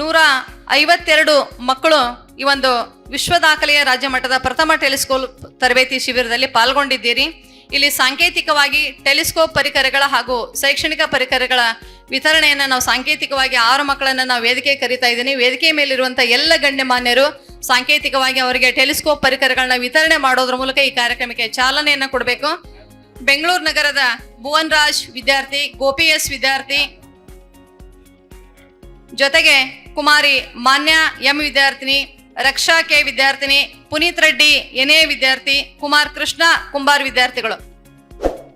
ನೂರ ಐವತ್ತೆರಡು ಮಕ್ಕಳು ಈ ಒಂದು ವಿಶ್ವ ದಾಖಲೆಯ ರಾಜ್ಯ ಮಟ್ಟದ ಪ್ರಥಮ ಟೆಲಿಸ್ಕೋಪ್ ತರಬೇತಿ ಶಿಬಿರದಲ್ಲಿ ಪಾಲ್ಗೊಂಡಿದ್ದೀರಿ. ಇಲ್ಲಿ ಸಾಂಕೇತಿಕವಾಗಿ ಟೆಲಿಸ್ಕೋಪ್ ಪರಿಕರಗಳ ಹಾಗೂ ಶೈಕ್ಷಣಿಕ ಪರಿಕರಗಳ ವಿತರಣೆಯನ್ನು ನಾವು ಸಾಂಕೇತಿಕವಾಗಿ ಆರು ಮಕ್ಕಳನ್ನು ನಾವು ವೇದಿಕೆ ಕರಿತಾ ಇದ್ದೀನಿ. ವೇದಿಕೆ ಮೇಲಿರುವಂಥ ಎಲ್ಲ ಗಣ್ಯಮಾನ್ಯರು ಸಾಂಕೇತಿಕವಾಗಿ ಅವರಿಗೆ ಟೆಲಿಸ್ಕೋಪ್ ಪರಿಕರಗಳನ್ನ ವಿತರಣೆ ಮಾಡೋದ್ರ ಮೂಲಕ ಈ ಕಾರ್ಯಕ್ರಮಕ್ಕೆ ಚಾಲನೆಯನ್ನು ಕೊಡಬೇಕು. ಬೆಂಗಳೂರು ನಗರದ ಭುವನ್ ರಾಜ್ ವಿದ್ಯಾರ್ಥಿ ಗೋಪಿ ಎಸ್ ವಿದ್ಯಾರ್ಥಿ ಜೊತೆಗೆ ಕುಮಾರಿ ಮಾನ್ಯ ಎಂ ವಿದ್ಯಾರ್ಥಿನಿ, ರಕ್ಷಾ ಕೆ ವಿದ್ಯಾರ್ಥಿನಿ, ಪುನೀತ್ ರೆಡ್ಡಿ, ಎನೇ ವಿದ್ಯಾರ್ಥಿ, ಕುಮಾರ್ ಕೃಷ್ಣ, ಕುಂಬಾರ್ ವಿದ್ಯಾರ್ಥಿಗಳು.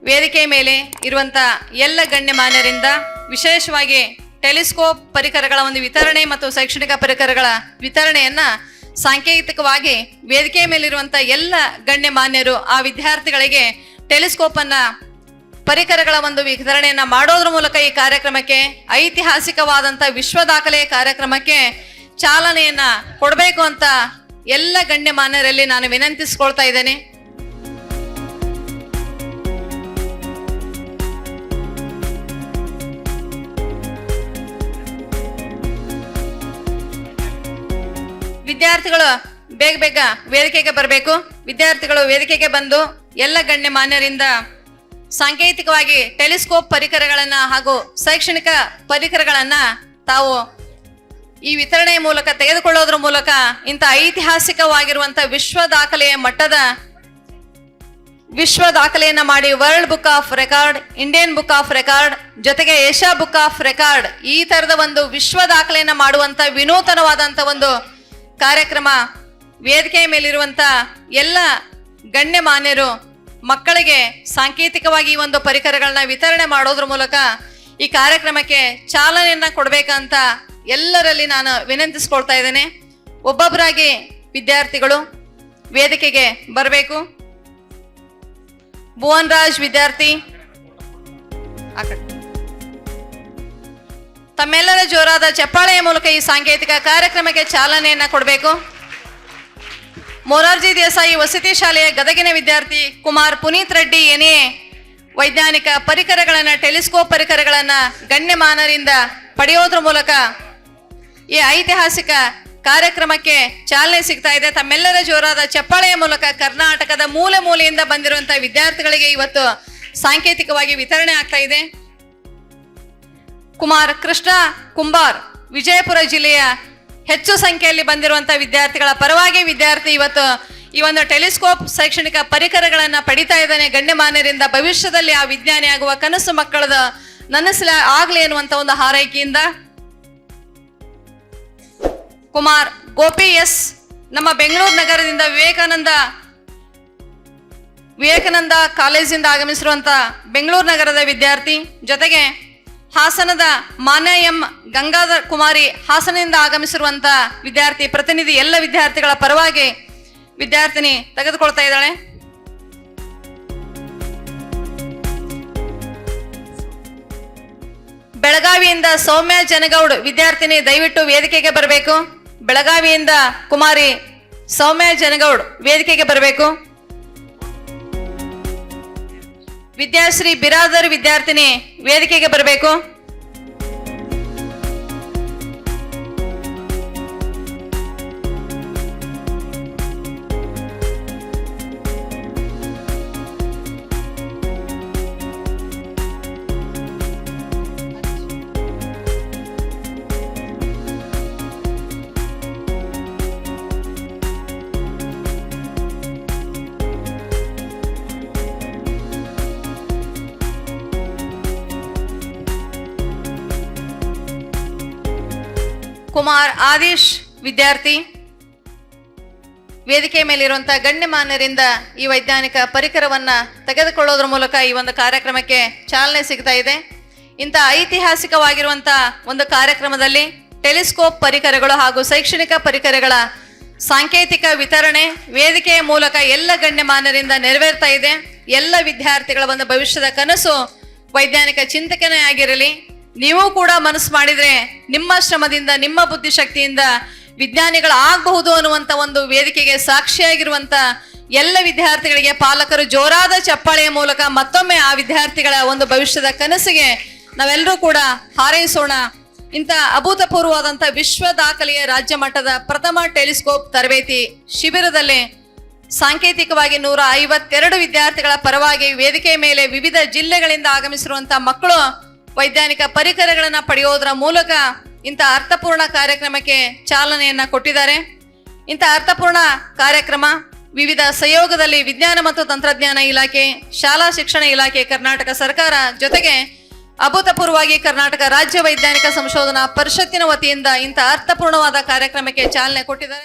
ವೇದಿಕೆ ಮೇಲೆ ಇರುವಂತ ಎಲ್ಲ ಗಣ್ಯಮಾನ್ಯರಿಂದ ವಿಶೇಷವಾಗಿ ಟೆಲಿಸ್ಕೋಪ್ ಪರಿಕರಗಳ ಒಂದು ವಿತರಣೆ ಮತ್ತು ಶೈಕ್ಷಣಿಕ ಪರಿಕರಗಳ ವಿತರಣೆಯನ್ನ ಸಾಂಕೇತಿಕವಾಗಿ ವೇದಿಕೆ ಮೇಲಿರುವಂತ ಎಲ್ಲ ಗಣ್ಯಮಾನ್ಯರು, ಆ ವಿದ್ಯಾರ್ಥಿಗಳಿಗೆ ಟೆಲಿಸ್ಕೋಪ್ ಅನ್ನ ಪರಿಕರಗಳ ಒಂದು ವಿತರಣೆಯನ್ನ ಮಾಡೋದ್ರ ಮೂಲಕ ಈ ಕಾರ್ಯಕ್ರಮಕ್ಕೆ ಐತಿಹಾಸಿಕವಾದಂತ ವಿಶ್ವ ದಾಖಲೆಯ ಕಾರ್ಯಕ್ರಮಕ್ಕೆ ಚಾಲನೆಯನ್ನ ಕೊಡಬೇಕು ಅಂತ ಎಲ್ಲ ಗಣ್ಯಮಾನ್ಯರಲ್ಲಿ ನಾನು ವಿನಂತಿಸ್ಕೊಳ್ತಾ ಇದ್ದೇನೆ. ವಿದ್ಯಾರ್ಥಿಗಳು ಬೇಗ ಬೇಗ ವೇದಿಕೆಗೆ ಬರಬೇಕು. ವಿದ್ಯಾರ್ಥಿಗಳು ವೇದಿಕೆಗೆ ಬಂದು ಎಲ್ಲ ಗಣ್ಯಮಾನ್ಯರಿಂದ ಸಾಂಕೇತಿಕವಾಗಿ ಟೆಲಿಸ್ಕೋಪ್ ಪರಿಕರಗಳನ್ನ ಹಾಗೂ ಶೈಕ್ಷಣಿಕ ಪರಿಕರಗಳನ್ನ ತಾವು ಈ ವಿತರಣೆಯ ಮೂಲಕ ತೆಗೆದುಕೊಳ್ಳೋದ್ರ ಮೂಲಕ ಇಂಥ ಐತಿಹಾಸಿಕವಾಗಿರುವಂಥ ವಿಶ್ವ ದಾಖಲೆಯ ಮಟ್ಟದ ವಿಶ್ವ ದಾಖಲೆಯನ್ನ ಮಾಡಿ world book of record, Indian book of record, ಜೊತೆಗೆ ಏಷ್ಯಾ ಬುಕ್ ಆಫ್ ರೆಕಾರ್ಡ್ ಈ ತರದ ಒಂದು ವಿಶ್ವ ದಾಖಲೆಯನ್ನ ಮಾಡುವಂತ ವಿನೂತನವಾದಂಥ ಒಂದು ಕಾರ್ಯಕ್ರಮ ವೇದಿಕೆಯ ಮೇಲಿರುವಂತ ಎಲ್ಲ ಗಣ್ಯಮಾನ್ಯರು ಮಕ್ಕಳಿಗೆ ಸಾಂಕೇತಿಕವಾಗಿ ಈ ಒಂದು ಪರಿಕರಗಳನ್ನ ವಿತರಣೆ ಮಾಡೋದ್ರ ಮೂಲಕ ಈ ಕಾರ್ಯಕ್ರಮಕ್ಕೆ ಚಾಲನೆಯನ್ನ ಕೊಡಬೇಕಂತ ಎಲ್ಲರಲ್ಲಿ ನಾನು ವಿನಂತಿಸ್ಕೊಳ್ತಾ ಇದ್ದೇನೆ. ಒಬ್ಬೊಬ್ಬರಾಗಿ ವಿದ್ಯಾರ್ಥಿಗಳು ವೇದಿಕೆಗೆ ಬರಬೇಕು. ಭುವನ್ ರಾಜ್ ವಿದ್ಯಾರ್ಥಿ ತಮ್ಮೆಲ್ಲರ ಜೋರಾದ ಚಪ್ಪಾಳೆಯ ಮೂಲಕ ಈ ಸಾಂಕೇತಿಕ ಕಾರ್ಯಕ್ರಮಕ್ಕೆ ಚಾಲನೆಯನ್ನ ಕೊಡಬೇಕು. ಮೊರಾರ್ಜಿ ದೇಸಾಯಿ ವಸತಿ ಶಾಲೆಯ ಗದಗಿನ ವಿದ್ಯಾರ್ಥಿ ಕುಮಾರ್ ಪುನೀತ್ ರೆಡ್ಡಿ ಏನೇ ವೈಜ್ಞಾನಿಕ ಪರಿಕರಗಳನ್ನು ಟೆಲಿಸ್ಕೋಪ್ ಪರಿಕರಗಳನ್ನು ಗಣ್ಯಮಾನರಿಂದ ಪಡೆಯೋದ್ರ ಮೂಲಕ ಈ ಐತಿಹಾಸಿಕ ಕಾರ್ಯಕ್ರಮಕ್ಕೆ ಚಾಲನೆ ಸಿಗ್ತಾ ಇದೆ. ತಮ್ಮೆಲ್ಲರ ಜೋರಾದ ಚಪ್ಪಾಳೆಯ ಮೂಲಕ ಕರ್ನಾಟಕದ ಮೂಲೆ ಮೂಲೆಯಿಂದ ಬಂದಿರುವಂತಹ ವಿದ್ಯಾರ್ಥಿಗಳಿಗೆ ಇವತ್ತು ಸಾಂಕೇತಿಕವಾಗಿ ವಿತರಣೆ ಆಗ್ತಾ ಇದೆ. ಕುಮಾರ್ ಕೃಷ್ಣ ಕುಂಬಾರ್, ವಿಜಯಪುರ ಜಿಲ್ಲೆಯ ಹೆಚ್ಚು ಸಂಖ್ಯೆಯಲ್ಲಿ ಬಂದಿರುವಂತಹ ವಿದ್ಯಾರ್ಥಿಗಳ ಪರವಾಗಿ ವಿದ್ಯಾರ್ಥಿ ಇವತ್ತು ಈ ಒಂದು ಟೆಲಿಸ್ಕೋಪ್ ಶೈಕ್ಷಣಿಕ ಪರಿಕರಗಳನ್ನ ಪಡಿತಾ ಇದ್ದಾನೆ. ಗಣ್ಯಮಾನ್ಯರಿಂದ ಭವಿಷ್ಯದಲ್ಲಿ ಆ ವಿಜ್ಞಾನಿ ಆಗುವ ಕನಸು ಮಕ್ಕಳದ ನನಸಲ ಆಗ್ಲಿ ಎನ್ನುವಂತ ಒಂದು ಹಾರೈಕೆಯಿಂದ ಕುಮಾರ್ ಗೋಪಿ ಎಸ್ ನಮ್ಮ ಬೆಂಗಳೂರು ನಗರದಿಂದ ವಿವೇಕಾನಂದ ವಿವೇಕಾನಂದ ಕಾಲೇಜಿಂದ ಆಗಮಿಸಿರುವಂತ ಬೆಂಗಳೂರು ನಗರದ ವಿದ್ಯಾರ್ಥಿ ಜೊತೆಗೆ ಹಾಸನದ ಮಾನ್ಯ ಎಂ ಗಂಗಾಧರ್ ಕುಮಾರಿ ಹಾಸನದಿಂದ ಆಗಮಿಸಿರುವಂತ ವಿದ್ಯಾರ್ಥಿ ಪ್ರತಿನಿಧಿ ಎಲ್ಲ ವಿದ್ಯಾರ್ಥಿಗಳ ಪರವಾಗಿ ವಿದ್ಯಾರ್ಥಿನಿ ತೆಗೆದುಕೊಳ್ತಾ ಇದ್ದಾಳೆ. ಬೆಳಗಾವಿಯಿಂದ ಸೌಮ್ಯ ಜನಗೌಡ್ ವಿದ್ಯಾರ್ಥಿನಿ ದಯವಿಟ್ಟು ವೇದಿಕೆಗೆ ಬರಬೇಕು. ಬೆಳಗಾವಿಯಿಂದ ಕುಮಾರಿ ಸೌಮ್ಯ ಜನಗೌಡ್ ವೇದಿಕೆಗೆ ಬರಬೇಕು. ವಿದ್ಯಾಶ್ರೀ ಬಿರಾದರ್ ವಿದ್ಯಾರ್ಥಿನಿ ವೇದಿಕೆಗೆ ಬರಬೇಕು. ಕುಮಾರ್ ಆದೀಶ್, ವಿದ್ಯಾರ್ಥಿ. ವೇದಿಕೆ ಮೇಲಿರುವಂತಹ ಗಣ್ಯಮಾನ್ಯರಿಂದ ಈ ವೈಜ್ಞಾನಿಕ ಪರಿಕರವನ್ನ ತೆಗೆದುಕೊಳ್ಳೋದ್ರ ಮೂಲಕ ಈ ಒಂದು ಕಾರ್ಯಕ್ರಮಕ್ಕೆ ಚಾಲನೆ ಸಿಗ್ತಾ ಇದೆ. ಇಂಥ ಐತಿಹಾಸಿಕವಾಗಿರುವಂತಹ ಒಂದು ಕಾರ್ಯಕ್ರಮದಲ್ಲಿ ಟೆಲಿಸ್ಕೋಪ್ ಪರಿಕರಗಳು ಹಾಗೂ ಶೈಕ್ಷಣಿಕ ಪರಿಕರಗಳ ಸಾಂಕೇತಿಕ ವಿತರಣೆ ವೇದಿಕೆಯ ಮೂಲಕ ಎಲ್ಲ ಗಣ್ಯಮಾನ್ಯರಿಂದ ನೆರವೇರ್ತಾ ಇದೆ. ಎಲ್ಲ ವಿದ್ಯಾರ್ಥಿಗಳ ಒಂದು ಭವಿಷ್ಯದ ಕನಸು ವೈಜ್ಞಾನಿಕ ಚಿಂತಕನೇ ಆಗಿರಲಿ ನೀವು ಕೂಡ ಮನಸ್ಸು ಮಾಡಿದ್ರೆ ನಿಮ್ಮ ಶ್ರಮದಿಂದ, ನಿಮ್ಮ ಬುದ್ಧಿಶಕ್ತಿಯಿಂದ ವಿಜ್ಞಾನಿಗಳಾಗಬಹುದು ಅನ್ನುವಂತ ಒಂದು ವೇದಿಕೆಗೆ ಸಾಕ್ಷಿಯಾಗಿರುವಂತ ಎಲ್ಲ ವಿದ್ಯಾರ್ಥಿಗಳಿಗೆ ಪಾಲಕರು ಜೋರಾದ ಚಪ್ಪಾಳೆಯ ಮೂಲಕ ಮತ್ತೊಮ್ಮೆ ಆ ವಿದ್ಯಾರ್ಥಿಗಳ ಒಂದು ಭವಿಷ್ಯದ ಕನಸಿಗೆ ನಾವೆಲ್ಲರೂ ಕೂಡ ಹಾರೈಸೋಣ. ಇಂಥ ಅಭೂತಪೂರ್ವವಾದಂಥ ವಿಶ್ವ ದಾಖಲೆಯ ರಾಜ್ಯ ಮಟ್ಟದ ಪ್ರಥಮ ಟೆಲಿಸ್ಕೋಪ್ ತರಬೇತಿ ಶಿಬಿರದಲ್ಲಿ ಸಾಂಕೇತಿಕವಾಗಿ ನೂರ ಐವತ್ತೆರಡು ವಿದ್ಯಾರ್ಥಿಗಳ ಪರವಾಗಿ ವೇದಿಕೆ ಮೇಲೆ ವಿವಿಧ ಜಿಲ್ಲೆಗಳಿಂದ ಆಗಮಿಸಿರುವಂಥ ಮಕ್ಕಳು ವೈಜ್ಞಾನಿಕ ಪರಿಕರಗಳನ್ನು ಪಡೆಯೋದರ ಮೂಲಕ ಇಂಥ ಅರ್ಥಪೂರ್ಣ ಕಾರ್ಯಕ್ರಮಕ್ಕೆ ಚಾಲನೆಯನ್ನು ಕೊಟ್ಟಿದ್ದಾರೆ. ಇಂಥ ಅರ್ಥಪೂರ್ಣ ಕಾರ್ಯಕ್ರಮ ವಿವಿಧ ಸಹಯೋಗದಲ್ಲಿ ವಿಜ್ಞಾನ ಮತ್ತು ತಂತ್ರಜ್ಞಾನ ಇಲಾಖೆ, ಶಾಲಾ ಶಿಕ್ಷಣ ಇಲಾಖೆ, ಕರ್ನಾಟಕ ಸರ್ಕಾರ ಜೊತೆಗೆ ಅಭೂತಪೂರ್ವವಾಗಿ ಕರ್ನಾಟಕ ರಾಜ್ಯ ವೈಜ್ಞಾನಿಕ ಸಂಶೋಧನಾ ಪರಿಷತ್ತಿನ ವತಿಯಿಂದ ಇಂಥ ಅರ್ಥಪೂರ್ಣವಾದ ಕಾರ್ಯಕ್ರಮಕ್ಕೆ ಚಾಲನೆ ಕೊಟ್ಟಿದ್ದಾರೆ.